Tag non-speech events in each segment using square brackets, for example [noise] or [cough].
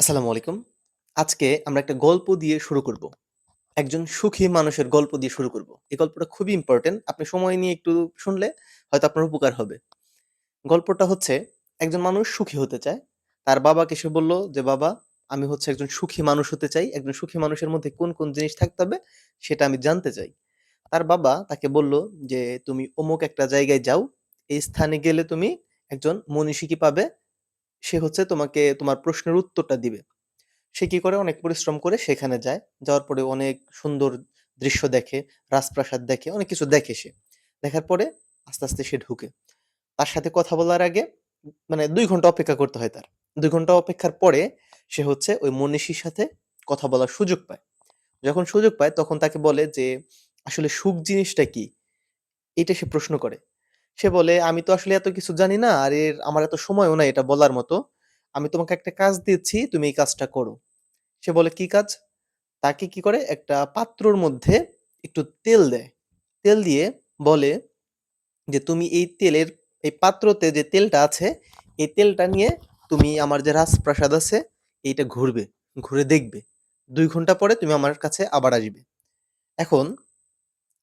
আসসালামু আলাইকুম। আজকে আমরা একটা গল্প দিয়ে শুরু করব। একজন সুখী মানুষের গল্প দিয়ে শুরু করব। এই গল্পটা খুবই ইম্পর্টেন্ট আপনি সময় নিয়ে একটু শুনলে হয়তো আপনার উপকার হবে। গল্পটা হচ্ছে একজন মানুষ সুখী হতে চায়। তার বাবাকে সে বলল যে, "বাবা, আমি হচ্ছে একজন সুখী মানুষ হতে চাই। একজন সুখী মানুষের মধ্যে কোন, কোন জিনিস থাকতে হবে সেটা আমি জানতে চাই।" তার বাবা তাকে বলল যে, "তুমি অমুক একটা জায়গায় যাও। এই স্থানে গেলে তুমি একজন মনীষীকে পাবে। সে হচ্ছে তোমাকে তোমার প্রশ্নের উত্তরটা দিবে।" সে কি করে অনেক পরিশ্রম করে সেখানে যায়। যাওয়ার পরে অনেক সুন্দর দৃশ্য দেখে, রাজপ্রাসাদ দেখে, অনেক কিছু দেখে সে। দেখার পরে আস্তে, আস্তে সে ঢুকে। তার সাথে কথা বলার আগে মানে ২ ঘণ্টা অপেক্ষা করতে হয় তার। ২ ঘণ্টা অপেক্ষার পরে সে হচ্ছে ওই মনীষীর সাথে কথা বলার সুযোগ পায়। যখন সুযোগ পায় তখন তাকে বলে যে, "আসলে সুখ জিনিসটা কি?" এটা সে প্রশ্ন করে। সে বলে, "আমি তো আসলে এত কিছু জানি না। আর এর আমার এত সময়ও নাই এটা বলার মতো। আমি তোমাকে একটা কাজ দিচ্ছি, তুমি এই কাজটা করো।" সে বলে, "কি কাজ?" তাকে কি করে একটা পাত্রর মধ্যে একটু তেল দেয়। তেল দিয়ে বলে যে, "তুমি এই তেলের এই পাত্রতে যে তেলটা আছে, এই তেলটা নিয়ে তুমি আমার যে রাজপ্রাসাদ আছে এইটা ঘুরবে, ঘুরে দেখবে। ২ ঘণ্টা পরে তুমি আমার কাছে আবার আসবে।" এখন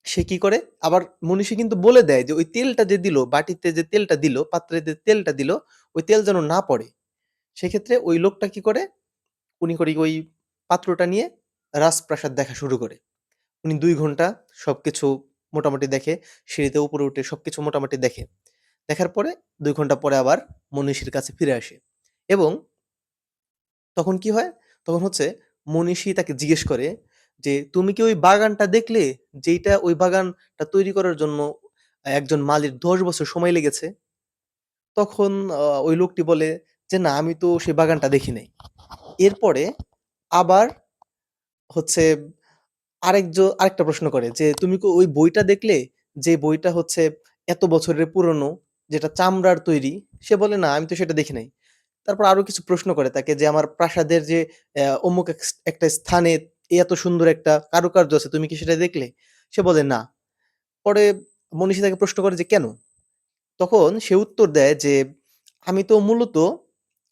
সে কি করে আবার মনীষী কিন্তু বলে দেয় যে, ওই তেলটা যে দিল, বাটিতে যে তেলটা দিল, পাত্রে যে তেলটা দিল, ওই তেল যেন না পড়ে। সেক্ষেত্রে ওই লোকটা কি করে? উনি করে ওই পাত্রটা নিয়ে রাজপ্রাসাদ দেখা শুরু করে। উনি দুই ঘণ্টা সবকিছু মোটামুটি দেখে। সিঁড়িতে উপরে উঠে সবকিছু মোটামুটি দেখে। দেখার পরে দুই ঘণ্টা পরে আবার মনীষীর কাছে ফিরে আসে এবং তখন কি হয়? তখন হচ্ছে মনীষী তাকে জিজ্ঞেস করে যে, "তুমি কি ওই বাগানটা দেখলে? যেইটা ওই বাগানটা তৈরি করার জন্য একজন মালির ১০ বছর সময় লেগেছে?" তখন ওই লোকটি বলে যে, "না, আমি তো সেই বাগানটা দেখি নাই।" এরপরে আবার হচ্ছে আরেকজ আরেকটা প্রশ্ন করে যে, "তুমি কি ওই বইটা দেখলে? যে বইটা হচ্ছে এত বছরের পুরনো, যেটা চামড়ার তৈরি?" সে বলে, "না, আমি তো সেটা দেখি নাই।" তারপর আরও কিছু প্রশ্ন করে তাকে যে, "আমার প্রাসাদের যে অমুক এক একটা স্থানে এত সুন্দর একটা কারুকার্য আছে, তুমি কি সেটা দেখলে?" সে বলে, "না।" পরে মনীষী তাকে প্রশ্ন করে যে, "কেন?" তখন সে উত্তর দেয় যে, "আমি তো মূলত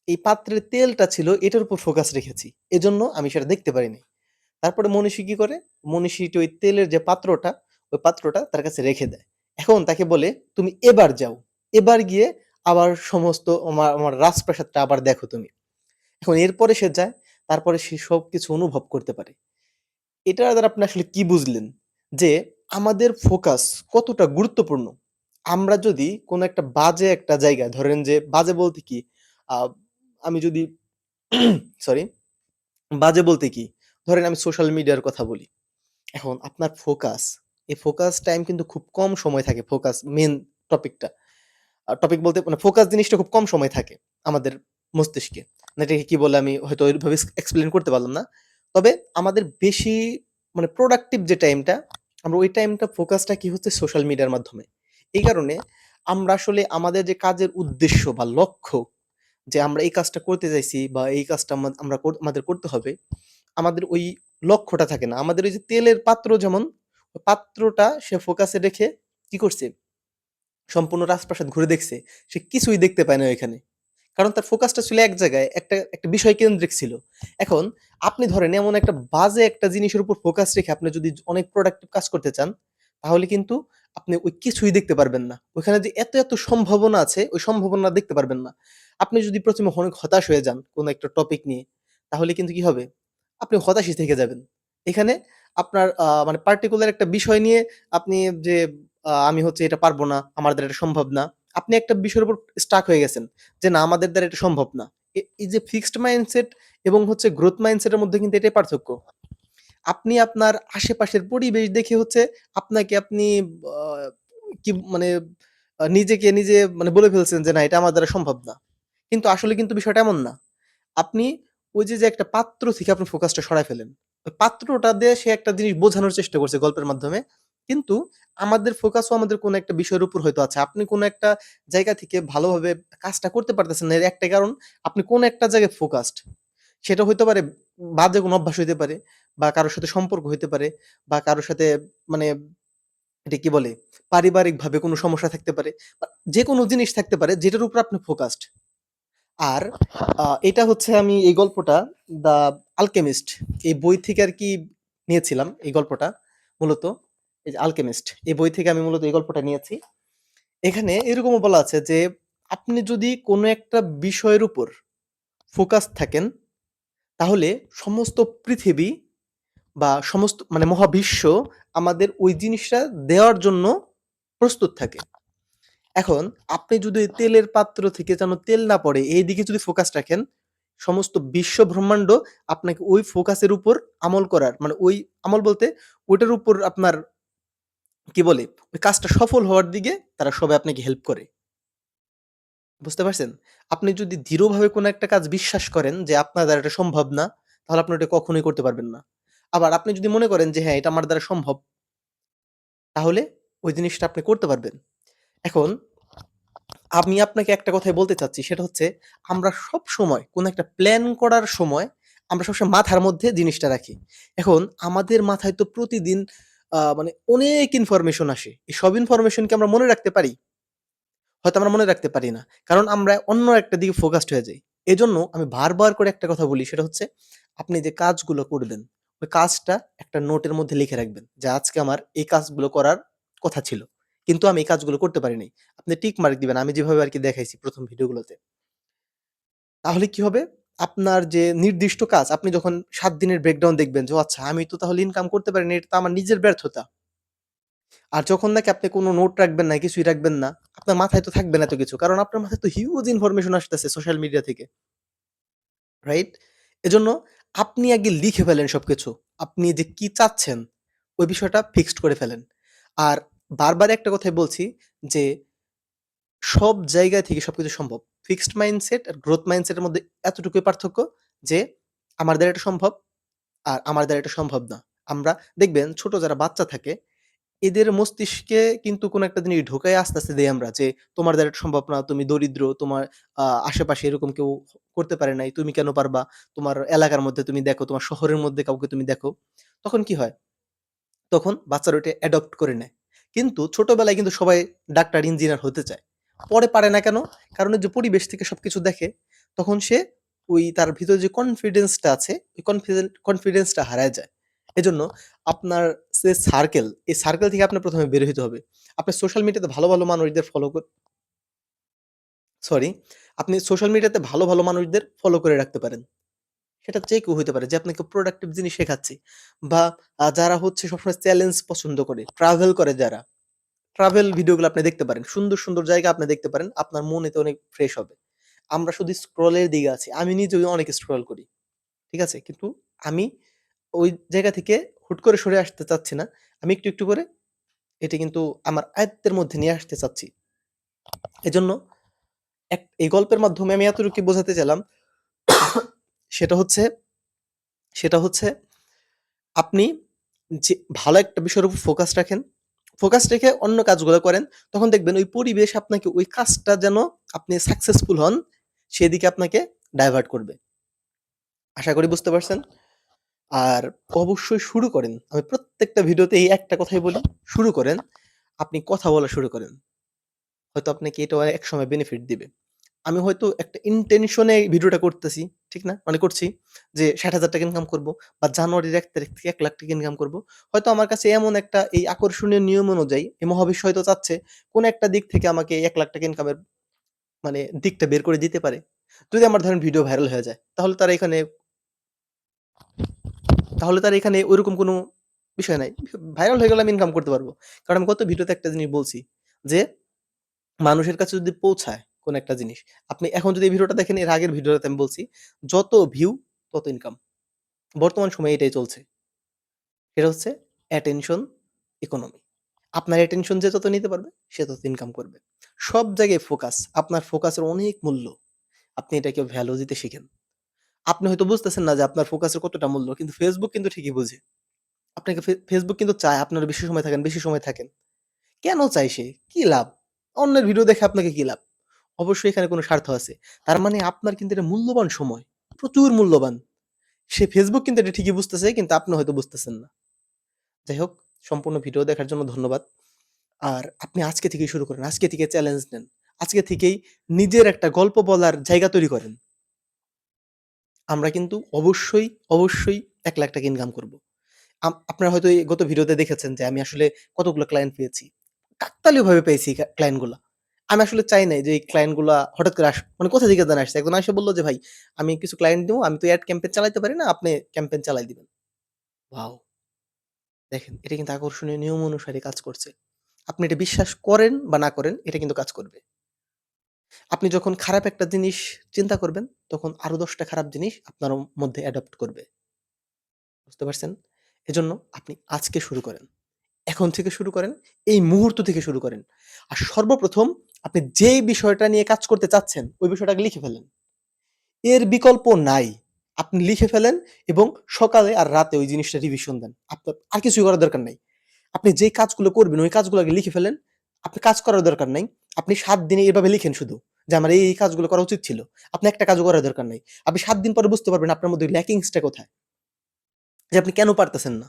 এই পাত্রের তেলটা ছিল এটার উপর ফোকাস রেখেছি। এজন্য আমি সেটা দেখতে পারি নাই।" তারপরে মনীষী কি করে? মনীষীটি ওই তেলের যে পাত্রটা, ওই পাত্রটা তার কাছে রেখে দেয়। এখন তাকে বলে, "তুমি এবার যাও। এবার গিয়ে আবার সমস্ত আমা আমার রাজপ্রাসাদটা আবার দেখো তুমি।" এখন এরপরে সে যায়। তারপরে সে সবকিছু অনুভব করতে পারে। এটা দ্বারা আপনি আসলে কি বুঝলেন? যে আমাদের ফোকাস কতটা গুরুত্বপূর্ণ। আমরা যদি কোন একটা বাজে একটা জায়গায় ধরেন যে বাজে বলতে কি? আ আমি যদি [clears throat] সরি বাজে বলতে কি? ধরেন আমি সোশ্যাল মিডিয়ার কথা বলি। এখন আপনার ফোকাস, এই ফোকাস টাইম কিন্তু খুব কম সময় থাকে ফোকাস মেন টপিকটা। টপিক বলতে মানে ফোকাস জিনিসটা খুব কম সময় থাকে আমাদের মস্তিষ্কে। না এটাকে কি বলে আমি হয়তো ওইভাবে এক্সপ্লেন করতে পারলাম না। তবে আমাদের বেশি মানে প্রোডাক্টিভ যে টাইমটা, আমরা ওই টাইমটা ফোকাসটা কি হচ্ছে সোশ্যাল মিডিয়ার মাধ্যমে। এই কারণে আমরা আসলে আমাদের যে কাজের উদ্দেশ্য বা লক্ষ্য যে আমরা এই কাজটা করতে চাইছি বা এই কাজটা আমরা আমাদের করতে হবে, আমাদের ওই লক্ষ্যটা থাকে না। আমাদের ওই যে তেলের পাত্র যেমন, পাত্রটা সে ফোকাসে রেখে কি করছে? সম্পূর্ণ রাজপ্রাসাদ ঘুরে দেখছে। সে কিছুই দেখতে পায় না ওইখানে। কারণ তার ফোকাসটা ছিল এক জায়গায়। একটা, একটা বিষয় কেন্দ্রিক ছিল। এখন আপনি ধরেন এমন একটা বাজে একটা জিনিসের উপর ফোকাস রেখে আপনি যদি অনেক প্রোডাক্টিভ কাজ করতে চান, তাহলে কিন্তু আপনি ওই কিছুই দেখতে পারবেন না। ওইখানে যে এত, এত সম্ভাবনা আছে, ওই সম্ভাবনা দেখতে পারবেন না। আপনি যদি ১ম এ অনেক হতাশ হয়ে যান কোন একটা টপিক নিয়ে, তাহলে কিন্তু কি হবে? আপনি হতাশই থেকে যাবেন। এখানে আপনার মানে পার্টিকুলার একটা বিষয় নিয়ে আপনি যে আমি হচ্ছে এটা পারব না, আমার দ্বারা এটা সম্ভব না। আপনি একটা বিষয়ের উপর স্টাক হয়ে গেছেন। যে না আমাদের দ্বারা এটা সম্ভব না। এই যে ফিক্সড মাইন্ডসেট এবং হচ্ছে গ্রোথ মাইন্ডসেটের মধ্যে কিন্তু এটাই পার্থক্য। আপনি আপনার আশেপাশের পরিবেশ দেখে হচ্ছে আপনাকে আপনি কি মানে নিজেকে নিজে মানে বলে ফেলছেন যে, "না এটা আমার দ্বারা সম্ভব না।" কিন্তু আসলে কিন্তু বিষয়টা এমন না। আপনি ওই যে, যে একটা পাত্র থেকে আপনি ফোকাসটা সরায় ফেলেন। পাত্রটা দিয়ে সে একটা জিনিস বোঝানোর চেষ্টা করছে গল্পের মাধ্যমে। কিন্তু আমাদের ফোকাসও আমাদের কোনো একটা বিষয়ের উপর হয়তো আছে। আপনি কোনো একটা জায়গা থেকে ভালোভাবে কাজটা করতে পারতেছেন না। এর একটাই কারণ আপনি কোন একটা জায়গায় ফোকাসড। সেটা হইতে পারে বাজে কোন অভ্যাস হইতে পারে বা কারোর সাথে সম্পর্ক হইতে পারে বা কারোর সাথে মানে এটা কি বলে? পারিবারিকভাবে কোনো সমস্যা থাকতে পারে। বা যেকোনো জিনিস থাকতে পারে যেটার উপর আপনি ফোকাসড। আর এটা হচ্ছে আমি এই গল্পটা 'দ্য আলকেমিস্ট' এই বই থেকে আর কি নিয়েছিলাম এই গল্পটা মূলত। এই 'আলকেমিস্ট' এই বই থেকে আমি মূলত এই গল্পটা নিয়েছি। এখানে এরকমও বলা আছে যে, আপনি যদি কোনো একটা বিষয়ের উপর ফোকাস থাকেন, তাহলে সমস্ত পৃথিবী বা সমস্ত মানে মহাবিশ্ব আমাদের ওই জিনিসটা দেওয়ার জন্য প্রস্তুত থাকে। এখন আপনি যদি তেলের পাত্র থেকে যেন তেল না পড়ে এই দিকে যদি ফোকাস রাখেন, সমস্ত বিশ্ব ব্রহ্মাণ্ড আপনাকে ওই ফোকাসের উপর আমল করার মানে ওই আমল বলতে ওইটার উপর আপনার কি বলে? ওই কাজটা সফল হওয়ার দিকে তারা সবাই আপনাকে হেল্প করে। বুঝতে পারছেন? আপনি যদি দৃঢ়ভাবে কোনো একটা কাজ বিশ্বাস করেন যে আপনার দ্বারা এটা সম্ভব না, তাহলে আপনি ওটা কখনোই করতে পারবেন না। আবার আপনি যদি মনে করেন যে হ্যাঁ, এটা আমার দ্বারা সম্ভব তাহলে ওই জিনিসটা আপনি করতে পারবেন। এখন আমি আপনাকে একটা কথাই বলতে চাচ্ছি সেটা হচ্ছে আমরা সবসময় কোনো একটা প্ল্যান করার সময় আমরা সবসময় মাথার মধ্যে জিনিসটা রাখি। এখন আমাদের মাথায় তো প্রতিদিন মানে অনেক ইনফরমেশন আসে। এই সব ইনফরমেশন কি আমরা মনে রাখতে পারি? হয়তো আমরা মনে রাখতে পারি না। কারণ আমরা অন্য একটা দিকে ফোকাসড হয়ে যাই। এজন্য আমি বারবার করে একটা কথা বলি সেটা হচ্ছে, আপনি যে কাজগুলো করবেন, ওই কাজটা একটা নোটের মধ্যে লিখে রাখবেন। যে আজকে আমার এই কাজগুলো করার কথা ছিল। কিন্তু আমি এই কাজগুলো করতে পারি নাই। আপনি টিক মার্ক দিবেন। আমি যেভাবে আর কি দেখাইছি প্রথম ভিডিওগুলোতে। তাহলে কি হবে? আপনার যে নির্দিষ্ট কাজ আপনি যখন ৭ দিনের ব্রেকডাউন দেখবেন যে, ও আচ্ছা আমি তো তাহলে ইনকাম করতে পারিনি। এটা তো আমার নিজের ব্যর্থতা। আর যখন নাকি আপনি কোনো নোট রাখবেন না, কিছুই রাখবেন না, আপনার মাথায় তো থাকবে না এত কিছু। কারণ আপনার মাথায় তো হিউজ ইনফরমেশন আসতেছে সোশ্যাল মিডিয়া থেকে। রাইট? এজন্য আপনি আগে লিখে ফেলেন সবকিছু। আপনি যে কি চাচ্ছেন, ওই বিষয়টা ফিক্সড করে ফেলেন। আর বারবার একটা কথাই বলছি যে, সব জায়গা থেকে সবকিছু সম্ভব। ফিক্সড মাইন্ডসেট আর গ্রোথ মাইন্ডসেট এর মধ্যে এতটুকুই পার্থক্য যে, আমার দ্বারা এটা সম্ভব আর আমার দ্বারা এটা সম্ভব না। আমরা দেখবেন ছোট যারা বাচ্চা থাকে, এদের মস্তিষ্কে কিন্তু কোনো একটা জিনিস ঢোকায় আস্তে, আস্তে দেই আমরা যে, "তোমার দ্বারা এটা সম্ভব না, তুমি দরিদ্র, তোমার আশেপাশে এরকম কেউ করতে পারে নাই, তুমি কেন পারবা? তোমার এলাকার মধ্যে তুমি দেখো, তোমার শহরের মধ্যে কাউকে তুমি দেখো।" তখন কি হয়? তখন বাচ্চারা ওটা অ্যাডপ্ট করে নেয়। কিন্তু ছোটবেলায় কিন্তু সবাই ডাক্তার, ইঞ্জিনিয়ার হতে চায়। পরে পারে না কেন? কারণ যে পরিবেশ থেকে সবকিছু দেখে, তখন সে ওই তার ভিতরে যে কনফিডেন্সটা আছে, ওই কনফিডেন্সটা হারায় যায়। এজন্য আপনার যে সার্কেল, এই সার্কেল থেকে আপনার ১ম এ বের হইতে হবে। আপনি সোশ্যাল মিডিয়াতে ভালো, ভালো মানুষদের ফলো কর সরি, আপনি সোশ্যাল মিডিয়াতে ভালো, ভালো মানুষদের ফলো করে রাখতে পারেন। সেটা যে কেউ হইতে পারে যে আপনাকে প্রোডাক্টিভ জিনিস শেখাচ্ছে বা যারা হচ্ছে সবসময় চ্যালেঞ্জ পছন্দ করে, ট্রাভেল করে যারা, ট্রাভেল ভিডিওগুলো আপনি দেখতে পারেন। সুন্দর, সুন্দর জায়গা আপনি দেখতে পারেন। আপনার মন এতে অনেক ফ্রেশ হবে। আমরা শুধু স্ক্রলের দিকে আছি। আমি নিজেও অনেক স্ক্রল করি। ঠিক আছে? কিন্তু আমি ওই জায়গা থেকে হুট করে সরে আসতে চাচ্ছি না। আমি একটু, একটু করে এটি কিন্তু আমার আয়ত্তের মধ্যে নিয়ে আসতে চাচ্ছি। এজন্য এক এই গল্পের মাধ্যমে আমি এতটুকুই বোঝাতে চাইলাম সেটা হচ্ছে সেটা হচ্ছে আপনি যে ভালো একটা বিষয়ের উপর ফোকাস রাখেন। ফোকাস রেখে অন্য কাজগুলো করেন। তখন দেখবেন ওই পরিবেশ আপনাকে ওই কাজটা যেন আপনি সাকসেসফুল হন, সেদিকে আপনাকে ডাইভার্ট করবে। আশা করি বুঝতে পারছেন। আর অবশ্যই শুরু করেন। আমি প্রত্যেকটা ভিডিওতে এই একটা কথাই বলি, শুরু করেন। আপনি কথা বলা শুরু করেন। হয়তো আপনাকে এটা এক সময় বেনিফিট দিবে। আমি হয়তো একটা ইনটেনশন ভিডিওটা করতেছি, ঠিক না? মানে করছি যে ৳৬০,০০০ ইনকাম করব বা জানুয়ারির এক তারিখ থেকে এক লাখ টাকা ইনকাম করব হয়তো আমার কাছে এমন একটা এই আকর্ষণীয় নিয়ম অনুযায়ী এই মহাবিশ্ব হয়তো চাচ্ছে কোন একটা দিক থেকে আমাকে এক লাখ টাকা ইনকামের মানে দিকটা বের করে দিতে পারে। যদি আমার ধরেন ভিডিও ভাইরাল হয়ে যায়, তাহলে তারা এখানে তাহলে তার এখানে ঐরকম কোনো বিষয় নাই। ভাইরাল হয়ে গেলে আমি ইনকাম করতে পারব কারণ আমি গত ভিডিওতে একটা জিনিস বলছি যে, মানুষের কাছে যদি পৌঁছায় কোন একটা জিনিস, আপনি এখন যদি ভিডিওটা দেখেন এর আগের ভিডিওটাতে আমি বলছি, যত ভিউ তত ইনকাম। বর্তমান সময়ে এটাই চলছে। এটা হচ্ছে অ্যাটেনশন ইকোনমি। আপনার অ্যাটেনশন যে যত নিতে পারবে, সে তত ইনকাম করবে। সব জায়গায় ফোকাস। আপনার ফোকাসের অনেক মূল্য। আপনি এটাকে ভ্যালু দিতে শিখেন। আপনি হয়তো বুঝতেছেন না যে আপনার ফোকাসের কতটা মূল্য। কিন্তু ফেসবুক কিন্তু ঠিকই বুঝে। আপনাকে ফেসবুক কিন্তু চায় আপনার বেশি সময় থাকেন, বেশি সময় থাকেন। কেন চায় সে? কি লাভ? অন্যের ভিডিও দেখে আপনাকে কি লাভ? অবশ্যই এখানে কোনো স্বার্থ আছে। তার মানে আপনার কিন্তু এটা মূল্যবান সময়। প্রচুর মূল্যবান। সে ফেসবুক কিন্তু এটা ঠিকই বুঝতেছে কিন্তু আপনি হয়তো বুঝতেছেন না। যাই হোক, সম্পূর্ণ ভিডিও দেখার জন্য ধন্যবাদ। আর আপনি আজকে থেকেই শুরু করেন। আজকে থেকে চ্যালেঞ্জ নেন। আজকে থেকেই নিজের একটা গল্প বলার জায়গা তৈরি করেন। আমরা কিন্তু অবশ্যই, অবশ্যই এক লাখ টাকা ইনকাম করব। আপনারা হয়তো গত ভিডিওতে দেখেছেন যে আমি আসলে কতগুলো ক্লায়েন্ট পেয়েছি। কাকতালীয়ভাবে পেয়েছি ক্লা ক্লায়েন্টগুলা। আমি আসলে চাই নাই যে এই ক্লায়েন্টগুলা হঠাৎ করে আস মানে কোথা থেকে যেন আসছে। একজন আইসা বলল যে, "ভাই আমি কিছু ক্লায়েন্ট নিবো। আমি তো এড ক্যাম্পেইন চালাইতে পারি না। আপনি ক্যাম্পেইন চালাই দিবেন।" ওয়াও! দেখেন এটা কিন্তু আকর্ষণীয় নিয়ম অনুসারে কাজ করছে। আপনি এটা বিশ্বাস করেন বা না করেন এটা কিন্তু কাজ করবে। আপনি যখন খারাপ একটা জিনিস চিন্তা করবেন, তখন আরও দশটা খারাপ জিনিস আপনার মধ্যে অ্যাডপ্ট করবে। বুঝতে পারছেন? এজন্য আপনি আজকে শুরু করেন। এখন থেকে শুরু করেন। এই মুহূর্ত থেকে শুরু করেন। আর সর্বপ্রথম আপনি যেই বিষয়টা নিয়ে কাজ করতে চাচ্ছেন, ওই বিষয়টাকে লিখে ফেলেন। এর বিকল্প নাই। আপনি লিখে ফেলেন এবং সকালে আর রাতে ওই জিনিসটা রিভিশন দেন। আপনার আর কিছুই করার দরকার নাই। আপনি যেই কাজগুলো করবেন ওই কাজগুলো আগে লিখে ফেলেন। আপনি কাজ করার দরকার নাই। আপনি সাত দিনে এভাবে লিখেন শুধু। যে আমার এই, কাজগুলো করা উচিত ছিল। আপনি একটা কাজও করার দরকার নাই। আপনি সাত দিন পরে বুঝতে পারবেন আপনার মধ্যে ল্যাকিংস টা কোথায়। যে আপনি কেন পারতেছেন না।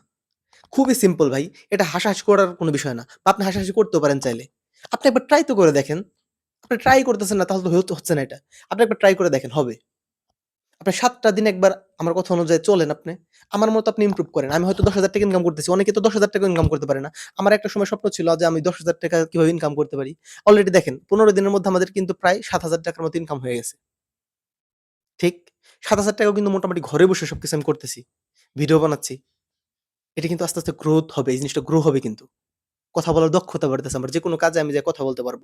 খুবই সিম্পল ভাই। এটা হাসাহাসি করার কোনো বিষয় না। বা আপনি হাসাহাসি করতেও পারেন চাইলে। আপনি একবার ট্রাই তো করে দেখেন। আপনি ট্রাই করতেছেন না তাহলে তো হচ্ছে না এটা। আপনি একবার ট্রাই করে দেখেন হবে। আপনি সাতটা দিন একবার আমার কথা অনুযায়ী চলেন আপনি। আমার মতো আপনি ইমপ্রুভ করেন। আমি হয়তো ৳১০,০০০ টাকা ইনকাম করতেছি। অনেকে তো ৳১০,০০০ টাকা ইনকাম করতে পারে না। আমার একটা সময় স্বপ্ন ছিল যে আমি ৳১০,০০০ টাকা কীভাবে ইনকাম করতে পারি। অলরেডি দেখেন ১৫ দিনের মধ্যে আমাদের কিন্তু প্রায় ৳৭,০০০ টাকার মতো ইনকাম হয়ে গেছে। ঠিক? ৳৭,০০০ টাকাও কিন্তু মোটামুটি ঘরে বসে সবকিছু আমি করতেছি। ভিডিও বানাচ্ছি। এটা কিন্তু আস্তে, আস্তে গ্রোথ হবে। এই জিনিসটা গ্রো হবে কিন্তু। কথা বলার দক্ষতা বাড়তেছে আমার। যেকোনো কাজে আমি যেয়ে কথা বলতে পারব।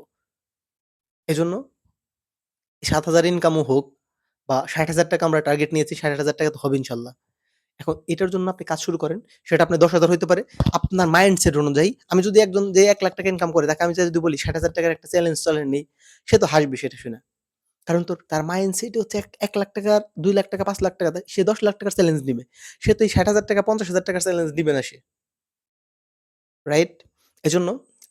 এজন্য ৭,০০০ ইনকামও হোক বা ষাট হাজার টাকা আমরা টার্গেট নিয়েছি, ষাট হাজার টাকা তো হবে ইনশাল্লাহ এখন এটার জন্য আপনি কাজ শুরু করেন। সেটা আপনি দশ হাজার হতে পারে। আপনার মাইন্ডসেট অনুযায়ী আমি যদি একজন যে এক লাখ টাকা ইনকাম করে তাকে আমি যদি বলি ৳৬০,০০০ টাকার একটা চ্যালেঞ্জ চালিয়ে নেই, সে তো হাসবে সেটা শুনে কারণ তোর তার মাইন্ডসেট হচ্ছে এক ৳১,০০,০০০ টাকা, ৳২,০০,০০০ টাকা, পাঁচ লাখ টাকা। সে ৳১০,০০,০০০ টাকার চ্যালেঞ্জ নিবে। সে তো এই ষাট হাজার টাকা, ৳৫০,০০০ টাকার চ্যালেঞ্জ নিবে না সে। রাইট? এজন্য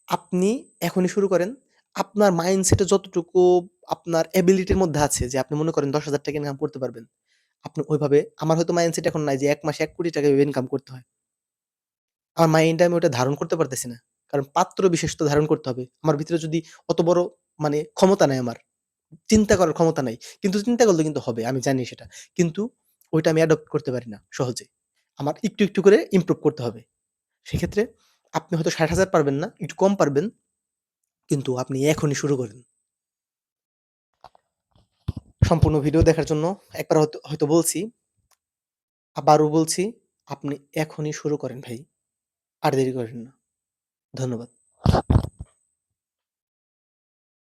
আপনি এখনই শুরু করেন। আপনার মাইন্ডসেটে যতটুকু আপনার এবিলিটির মধ্যে আছে যে আপনি মনে করেন ৳১০,০০০ টাকা ইনকাম করতে পারবেন। আপনি ওইভাবে আমার হয়তো মাইন্ডসেট এখন নাই যে ১ মাসে ৳১,০০,০০,০০০ টাকা ইনকাম করতে হয়। আমার মাইন্ডে আমি ওটা ধারণ করতে পারতেছি না। কারণ পাত্র বিশেষ তো ধারণ করতে হবে। আমার ভিতরে যদি অত বড় মানে ক্ষমতা নাই আমার। চিন্তা করার ক্ষমতা নাই। কিন্তু চিন্তা করলে কিন্তু হবে। আমি জানি সেটা। কিন্তু ওইটা আমি অ্যাডপ্ট করতে পারি না সহজে। আমার একটু, একটু করে ইমপ্রুভ করতে হবে। সেক্ষেত্রে আপনি হয়তো ৬০,০০০ পারবেন না, একটু কম পারবেন। কিন্তু আপনি এখনই শুরু করেন। সম্পূর্ণ ভিডিও দেখার জন্য একবার হয়তো হয়তো বলছি। আবারও বলছি, আপনি এখনই শুরু করেন ভাই। আর দেরি করেন না। ধন্যবাদ।